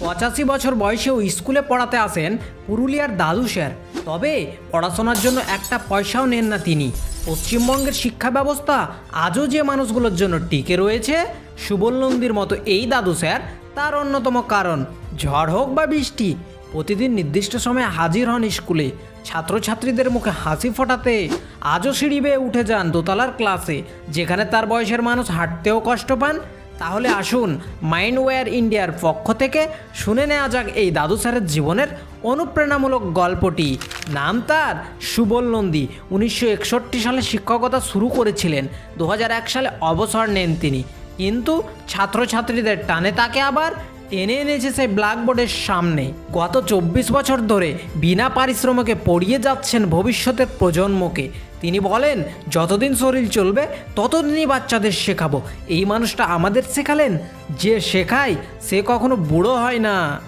পঁচাশি বছর বয়সেও স্কুলে পড়াতে আসেন পুরুলিয়ার দাদু স্যার। তবে পড়াশোনার জন্য একটা পয়সাও নেন না তিনি। পশ্চিমবঙ্গের শিক্ষা ব্যবস্থা আজও যে মানুষগুলোর জন্য টিকে রয়েছে সুবল নন্দীর মতো এই দাদু স্যার তার অন্যতম কারণ, ঝড় হোক বা বৃষ্টি, প্রতিদিন নির্দিষ্ট সময়ে হাজির হন স্কুলে। ছাত্রছাত্রীদের মুখে হাসি ফোটাতে আজও সিঁড়ি বেয়ে উঠে যান দোতলার ক্লাসে, যেখানে তার বয়সের মানুষ হাঁটতেও কষ্ট পান তাহলে আসুন মাইন্ডওয়্যার ইন্ডিয়ার পক্ষ থেকে শুনে নেওয়া যাক এই দাদু স্যারের জীবনের অনুপ্রেরণামূলক গল্পটি। নাম তার সুবল নন্দী। উনিশশো একষট্টি সালে শিক্ষকতা শুরু করেছিলেন। দু হাজার এক সালে অবসর নেন তিনি। কিন্তু ছাত্রছাত্রীদের টানে তাকে আবার টেনে এনেছে সেই ব্ল্যাকবোর্ডের সামনে। গত চব্বিশ বছর ধরে বিনা পারিশ্রমকে পড়িয়ে যাচ্ছেন ভবিষ্যতের প্রজন্মকে। তিনি বলেন, যতদিন শরীর চলবে, ততদিনই বাচ্চাদের শেখাবো। এই মানুষটা আমাদের শেখালেন? যে শেখায়, সে কখনো বুড়ো হয় না।